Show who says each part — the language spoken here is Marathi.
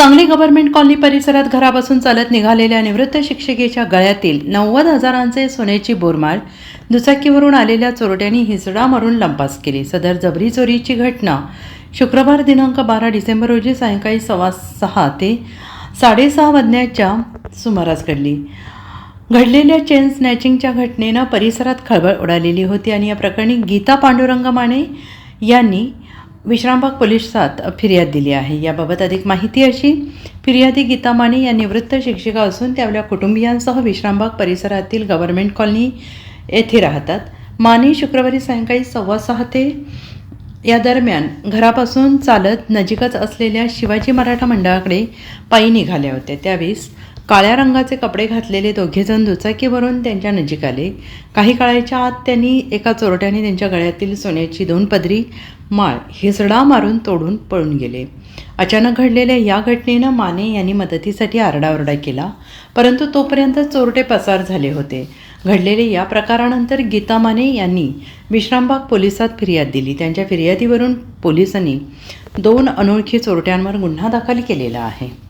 Speaker 1: सांगली गव्हर्नमेंट कॉलनी परिसरात घरापासून चालत निघालेल्या निवृत्त शिक्षिकेच्या गळ्यातील नव्वद हजारांचे सोन्याची बोरमाळ दुचाकीवरून आलेल्या चोरट्यांनी हिसडा मारून लंपास केली. सदर जबरी चोरीची घटना शुक्रवार दिनांक बारा डिसेंबर रोजी सायंकाळी सव्वा सहा ते साडेसहा वाजण्याच्या सुमारास घडली. घडलेल्या चेन स्नॅचिंगच्या घटनेनं परिसरात खळबळ उडालेली होती आणि या प्रकरणी गीता पांडुरंग माने यांनी विश्रामबाग पोलिसात फिर्याद दिली आहे. याबाबत अधिक माहिती अशी फिर्यादी गीता माने या निवृत्त शिक्षिका असून त्या आपल्या कुटुंबियांसह विश्रामबाग परिसरातील गव्हर्नमेंट कॉलनी येथे राहतात. माने शुक्रवारी सायंकाळी सव्वा सहा ते या दरम्यान घरापासून चालत नजीकच असलेल्या शिवाजी मराठा मंडळाकडे पायी निघाल्या होत्या. त्यावेळेस काळ्या रंगाचे कपडे घातलेले दोघेजण दुचाकीवरून त्यांच्या नजीक आले काही काळाच्या आत त्यांनी एका चोरट्याने त्यांच्या गळ्यातील सोन्याची दोन पदरी माळ हिसडा मारून तोडून पळून गेले. अचानक घडलेल्या या घटनेनं माने यांनी मदतीसाठी आरडाओरडा केला परंतु तोपर्यंत चोरटे पसार झाले होते. घडलेले या प्रकारानंतर गीता माने यांनी विश्रामबाग पोलिसात फिर्याद दिली. त्यांच्या फिर्यादीवरून पोलिसांनी दोन अनोळखी चोरट्यांवर गुन्हा दाखल केलेला आहे.